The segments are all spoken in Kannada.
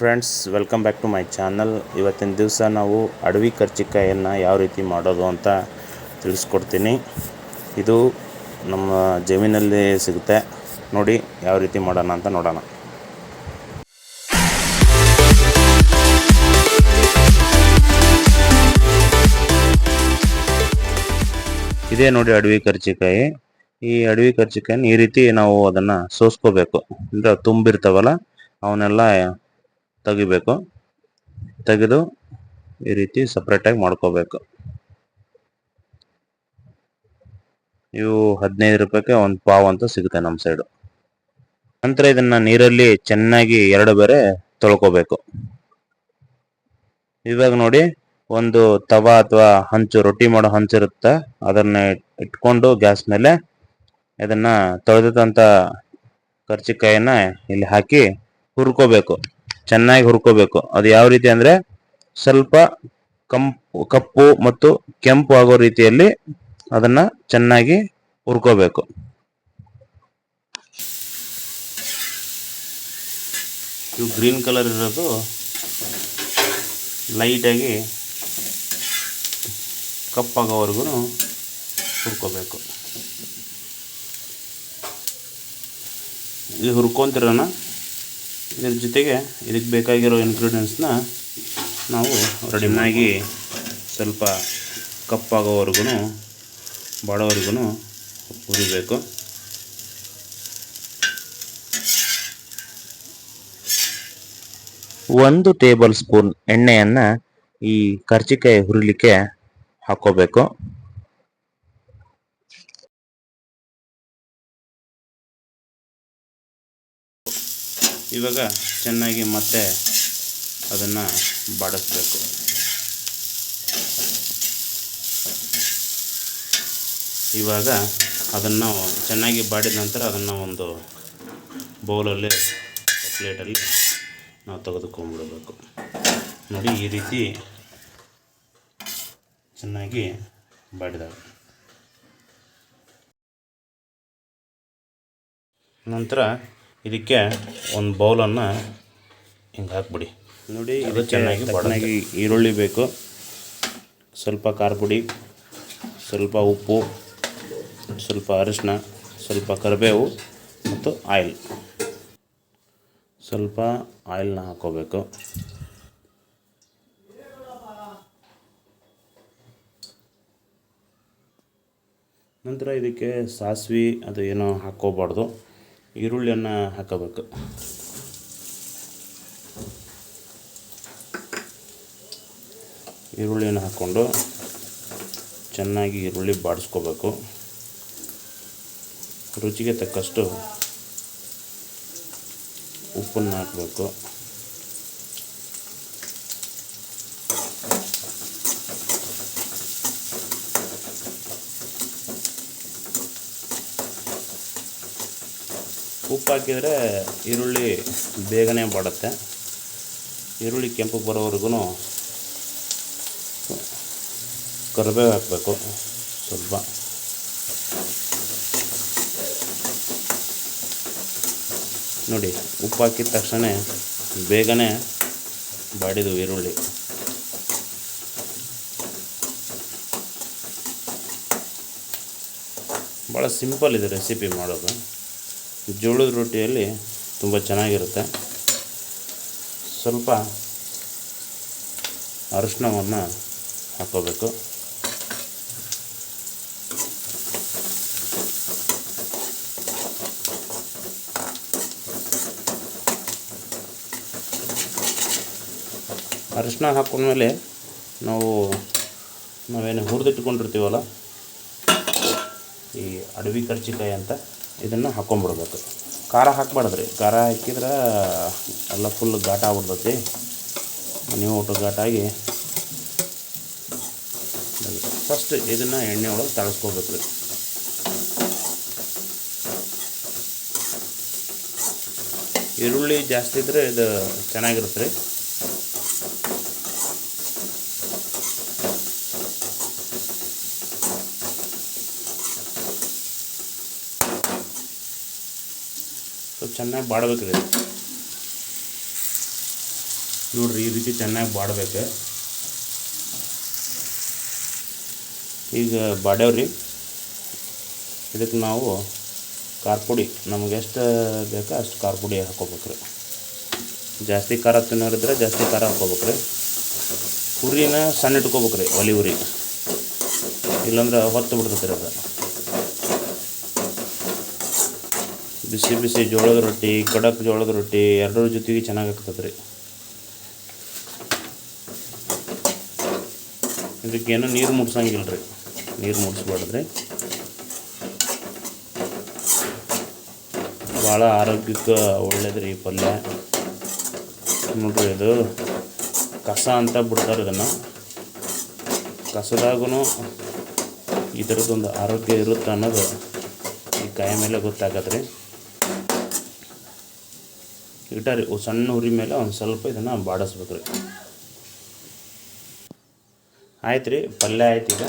Friends welcome back to my channel ಇವತ್ತಿನ ದಿವಸ ನಾವು ಅಡವಿ ಕರ್ಚಿಕಾಯನ್ನು ಯಾವ ರೀತಿ ಮಾಡೋದು ಅಂತ ತಿಳಿಸ್ಕೊಡ್ತೀನಿ. ಇದು ನಮ್ಮ ಜಮೀನಲ್ಲಿ ಸಿಗುತ್ತೆ. ನೋಡಿ ಯಾವ ರೀತಿ ಮಾಡೋಣ ಅಂತ ನೋಡೋಣ. ಇದೇ ನೋಡಿ ಅಡವಿ ಕರ್ಚಿಕಾಯಿ. ಈ ಅಡವಿ ಕರ್ಚಿಕಾಯಿನ ಈ ರೀತಿ ನಾವು ಅದನ್ನು ಸೋಸ್ಕೋಬೇಕು. ಅಂದರೆ ತುಂಬಿರ್ತಾವಲ್ಲ, ಅವನ್ನೆಲ್ಲ ತೆಗಿಬೇಕು. ತೆಗೆದು ಈ ರೀತಿ ಸಪ್ರೇಟಾಗಿ ಮಾಡ್ಕೋಬೇಕು. ಇವು ಹದಿನೈದು ರೂಪಾಯಿಗೆ ಒಂದು ಪಾವ್ ಅಂತ ಸಿಗುತ್ತೆ ನಮ್ಮ ಸೈಡು ನಂತರ ಇದನ್ನ ನೀರಲ್ಲಿ ಚೆನ್ನಾಗಿ ಎರಡು ಬೇರೆ ತೊಳ್ಕೋಬೇಕು. ಇವಾಗ ನೋಡಿ, ಒಂದು ತವಾ ಅಥವಾ ಹಂಚು, ರೊಟ್ಟಿ ಮಾಡೋ ಹಂಚಿರುತ್ತೆ ಅದನ್ನ ಇಟ್ಕೊಂಡು ಗ್ಯಾಸ್ ಮೇಲೆ ಇದನ್ನ ತೊಳೆದಂತ ಕರ್ಚಿಕಾಯನ್ನ ಇಲ್ಲಿ ಹಾಕಿ ಹುರ್ಕೋಬೇಕು. ಚೆನ್ನಾಗಿ ಹುರ್ಕೋಬೇಕು. ಅದು ಯಾವ ರೀತಿ ಅಂದ್ರೆ ಸ್ವಲ್ಪ ಕಂಪು ಕಪ್ಪು ಮತ್ತು ಕೆಂಪು ಆಗೋ ರೀತಿಯಲ್ಲಿ ಅದನ್ನ ಚೆನ್ನಾಗಿ ಹುರ್ಕೋಬೇಕು. ಇವು ಗ್ರೀನ್ ಕಲರ್ ಇರೋದು ಲೈಟಾಗಿ ಕಪ್ಪಾಗೋವರೆಗೂ ಹುರ್ಕೋಬೇಕು. ಇದು ಹುರ್ಕೊಂತಿರೋಣ ಇದ್ರ ಜೊತೆಗೆ ಇದಕ್ಕೆ ಬೇಕಾಗಿರೋ ಇಂಗ್ರೀಡಿಯೆಂಟ್ಸ್ನ ನಾವು ರೆಡಿಮಾಗಿ ಸ್ವಲ್ಪ ಕಪ್ಪಾಗೋವರೆಗೂ ಬಾಡೋವರೆಗೂ ಹುರಿಬೇಕು. ಒಂದು ಟೇಬಲ್ ಸ್ಪೂನ್ ಎಣ್ಣೆಯನ್ನು ಈ ಕರ್ಜಿಕಾಯಿ ಹುರಿಲಿಕ್ಕೆ ಹಾಕೋಬೇಕು. ಇವಾಗ ಚೆನ್ನಾಗಿ ಮತ್ತೆ ಅದನ್ನು ಬಾಡಿಸ್ಬೇಕು. ಇವಾಗ ಅದನ್ನು ಚೆನ್ನಾಗಿ ಬಾಡಿದ ನಂತರ ಅದನ್ನು ಒಂದು ಬೌಲಲ್ಲಿ, ಪ್ಲೇಟಲ್ಲಿ ನಾವು ತೆಗೆದುಕೊಂಡ್ಬಿಡಬೇಕು. ನೋಡಿ, ಈ ರೀತಿ ಚೆನ್ನಾಗಿ ಬಾಡಿದಾಗ ನಂತರ ಇದಕ್ಕೆ ಒಂದು ಬೌಲನ್ನು ಹಿಂಗೆ ಹಾಕ್ಬಿಡಿ. ನೋಡಿ ಇದು ಚೆನ್ನಾಗಿ ಚೆನ್ನಾಗಿ ಈರುಳ್ಳಿ ಬೇಕು. ಸ್ವಲ್ಪ ಖಾರ ಪುಡಿ ಸ್ವಲ್ಪ ಉಪ್ಪು ಸ್ವಲ್ಪ ಅರಿಶಿನ ಸ್ವಲ್ಪ ಕರಿಬೇವು ಮತ್ತು ಆಯಿಲ್. ಸ್ವಲ್ಪ ಆಯಿಲ್ನ ಹಾಕೋಬೇಕು. ನಂತರ ಇದಕ್ಕೆ ಸಾಸಿವೆ ಅದು ಏನೋ ಹಾಕ್ಕೋಬಾರ್ದು. ಈರುಳ್ಳಿಯನ್ನು ಹಾಕಬೇಕು. ಈರುಳ್ಳಿಯನ್ನು ಹಾಕ್ಕೊಂಡು ಚೆನ್ನಾಗಿ ಈರುಳ್ಳಿ ಬಾಡಿಸ್ಕೋಬೇಕು. ರುಚಿಗೆ ತಕ್ಕಷ್ಟು ಉಪ್ಪನ್ನು ಹಾಕಬೇಕು. ಉಪ್ಪು ಹಾಕಿದರೆ ಈರುಳ್ಳಿ ಬೇಗನೆ ಬಾಡುತ್ತೆ ಈರುಳ್ಳಿ ಕೆಂಪು ಬರೋವರೆಗೂ ಕರಿಬೇವು ಹಾಕಬೇಕು, ಸ್ವಲ್ಪ. ನೋಡಿ ಉಪ್ಪು ಹಾಕಿದ ತಕ್ಷಣ ಬೇಗನೆ ಬಾಡಿದು ಈರುಳ್ಳಿ. ಭಾಳ ಸಿಂಪಲ್ ಇದೆ ರೆಸಿಪಿ ಮಾಡೋದು. ಜೋಳದ ರೊಟ್ಟಿಯಲ್ಲಿ ತುಂಬ ಚೆನ್ನಾಗಿರುತ್ತೆ. ಸ್ವಲ್ಪ ಅರಿಶಿನವನ್ನು ಹಾಕೋಬೇಕು ಅರಿಶಿನ ಹಾಕೊಂಡ್ಮೇಲೆ ನಾವು ನಾವೇನು ಹುರಿದಿಟ್ಕೊಂಡಿರ್ತೀವಲ್ಲ, ಈ ಅಡವಿ ಕರ್ಚಿಕಾಯಿ ಅಂತ. ಇದನ್ನು ಹಾಕ್ಕೊಂಬಿಡ್ಬೇಕು ಖಾರ ಹಾಕ್ಬಾರ್ದ್ರಿ. ಖಾರ ಹಾಕಿದ್ರೆ ಎಲ್ಲ ಫುಲ್ ಘಾಟ ಆಗ್ಬಿಡ್ತೈತಿ. ಮನೆ ಊಟ ಘಾಟಾಗಿ ಫಸ್ಟ್ ಇದನ್ನು ಎಣ್ಣೆ ಒಳಗೆ ತಳಿಸ್ಕೋಬೇಕು ರೀ ಈರುಳ್ಳಿ ಜಾಸ್ತಿ ಇದ್ದರೆ ಇದು ಚೆನ್ನಾಗಿರುತ್ತೆ ರೀ ಚೆನ್ನಾಗಿ ಬಾಡ್ಬೇಕು ರೀ ನೋಡ್ರಿ, ಈ ರೀತಿ ಚೆನ್ನಾಗಿ ಬಾಡ್ಬೇಕು. ಈಗ ಬಾಡ್ಯಾವ್ರಿ. ಇದಕ್ಕೆ ನಾವು ಖಾರ ಪುಡಿ, ನಮ್ಗೆ ಎಷ್ಟು ಬೇಕೋ ಅಷ್ಟು ಖಾರ ಪುಡಿ ಹಾಕೋಬೇಕ್ರಿ. ಜಾಸ್ತಿ ಖಾರ ತಿನ್ನೋರಿದ್ರೆ ಜಾಸ್ತಿ ಖಾರ ಹಾಕೋಬೇಕ್ರಿ. ಉರಿನ ಸಣ್ಣ ಇಟ್ಕೋಬೇಕ್ರಿ, ಒಲಿ ಉರಿ ಇಲ್ಲಾಂದ್ರೆ ಹೊತ್ತು ಬಿಡ್ತೈತೆ ರೀ ಅದು. ಬಿಸಿ ಬಿಸಿ ಜೋಳದ ರೊಟ್ಟಿ, ಕಡಕ್ ಜೋಳದ ರೊಟ್ಟಿ, ಎರಡರ ಜೊತೆಗೆ ಚೆನ್ನಾಗಿ ಆಗ್ತದೆ ರೀ. ಇದಕ್ಕೇನು ನೀರು ಮುಡ್ಸಂಗಿಲ್ಲ ರೀ. ನೀರು ಮುಡಿಸ್ಬಾರ್ದ್ರಿ. ಭಾಳ ಆರೋಗ್ಯಕ್ಕೆ ಒಳ್ಳೇದು ರೀ ಈ ಪಲ್ಯ. ನೋಡ್ರಿ ಇದು ಕಸ ಅಂತ ಬಿಡ್ತಾರೆ ಇದನ್ನು. ಕಸದಾಗೂ ಈ ಥರದ್ದೊಂದು ಆರೋಗ್ಯ ಇರುತ್ತೆ ಅನ್ನೋದು ಈ ಕಾಯಿ ಮೇಲೆ ಗೊತ್ತಾಗತ್ತೆ ರೀ. ಇಟ್ಟಾರಿ ಸಣ್ಣ ಉರಿ ಮೇಲೆ ಒಂದು ಸ್ವಲ್ಪ ಇದನ್ನು ಬಾಡಿಸ್ಬೇಕು ರೀ ಆಯ್ತು ರೀ ಪಲ್ಯ ಆಯ್ತು ಈಗ.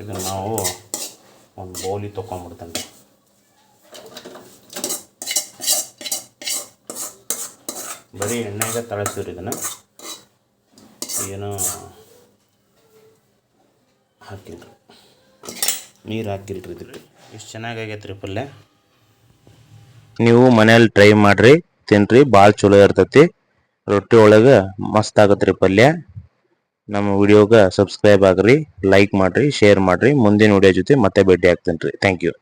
ಇದನ್ನು ನಾವು ಒಂದು ಬೌಲಿ ತೊಗೊಂಬಿಡ್ತೇನೆ ರೀ ಬರೀ ಎಣ್ಣೆಗೆ ತಳಿಸ್ತೀವ್ರಿ ಇದನ್ನು. ಏನು ಹಾಕಿಲ್ರಿ. ನೀರು ಹಾಕಿಲ್ರಿ ಇದಕ್ಕೆ. ಎಷ್ಟು ಚೆನ್ನಾಗಿ ಆಗೈತೆ ರೀ ಪಲ್ಯ? ನೀವು ಮನೇಲಿ ಟ್ರೈ ಮಾಡ್ರಿ. ತಿನ್ರಿ ಭಾಳ ಚಲೋ ಇರ್ತೈತಿ. ರೊಟ್ಟಿ ಒಳಗ ಮಸ್ತ್ ಆಗತ್ರಿ ಪಲ್ಯ. ನಮ್ಮ ವಿಡಿಯೋಗೆ ಸಬ್ಸ್ಕ್ರೈಬ್ ಆಗ್ರಿ ಲೈಕ್ ಮಾಡ್ರಿ ಶೇರ್ ಮಾಡ್ರಿ. ಮುಂದಿನ ವಿಡಿಯೋ ಜೊತೆ ಮತ್ತೆ ಭೇಟಿ ಆಗ್ತೀನಿ ರೀ ಥ್ಯಾಂಕ್ ಯು